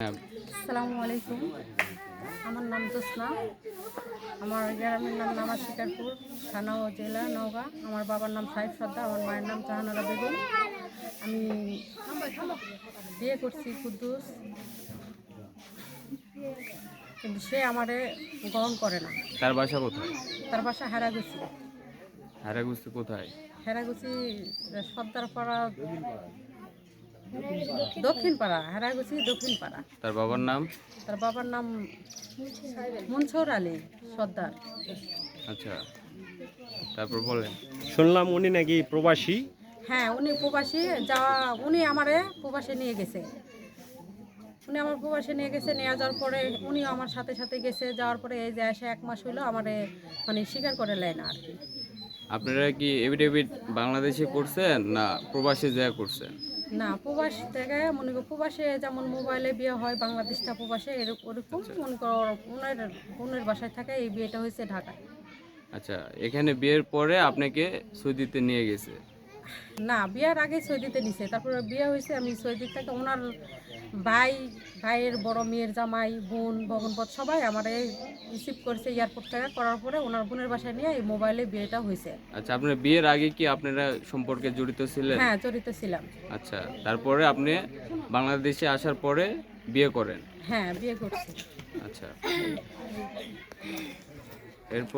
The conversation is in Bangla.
হ্যাঁ। আসসালামু আলাইকুম। আমার নাম জোসনা আমার গ্রামের নাম নামা শিকারপুর থানা ও জেলা নওগাঁ। আমার বাবার নাম সাহেব সর্দার আমার মায়ের নাম জাহানারা বেগম। আমি বিয়ে করছি কুদ্দুস। কিন্তু সে আমারে গ্রহণ করে না। তার বাসা কোথায়? তার বাসা হেরাগুছি। হারাগুস্তি কোথায়? হেরাগুছি সর্দারপাড়া দক্ষিণ পাড়া হেরাগুছি দক্ষিণ পাড়া তার বাবার নাম? তার বাবার নাম মনসুর আলী সর্দার। আচ্ছা তারপর বলেন। শুনলাম উনি নাকি প্রবাসী। হ্যাঁ উনি প্রবাসী যাওয়া উনি আমারে প্রবাসে নিয়ে গেছে। উনি আমার প্রবাসে নিয়ে গেছে নিয়ে যাওয়ার পরে উনিও আমার সাথে সাথে গেছে যাওয়ার পরে এই যে এসে এক মাস হইল আমারে মানে স্বীকার করে নেয় না আর কি। আপনারা কি এভিডেভিট বাংলাদেশে করছেন না প্রবাসে যা করছেন? না প্রবাস থেকে মনে করো প্রবাসে যেমন মোবাইলে বিয়ে হয় বাংলাদেশটা প্রবাসে এরকম ওরকম মনে করো ওনার বোনের বাসায় থাকে এই বিয়েটা হয়েছে ঢাকায়। আচ্ছা এখানে বিয়ের পরে আপনাকে সৌদিতে নিয়ে গেছে? না বিয়ার আগে সৌদিতে নিছে তারপরে বিয়ে হয়েছে আমি সৌদি থেকে ওনার ভাই ভাইয়ের বড় মেয়ের জামাই বোন ভগনপত সবাই আমার এই রিসিভ করেছে এয়ারপোর্ট থেকে। করার পরে ওনার বোনের বাসায় নিয়ে এই মোবাইলে বিয়েটা হয়েছে। আচ্ছা আপনার বিয়ের আগে কি আপনারা সম্পর্কে জড়িত ছিলেন? হ্যাঁ জড়িত ছিলাম। আচ্ছা তারপরে আপনি বাংলাদেশে আসার পরে বিয়ে করেন? হ্যাঁ বিয়ে করছি। আচ্ছা। এরপর?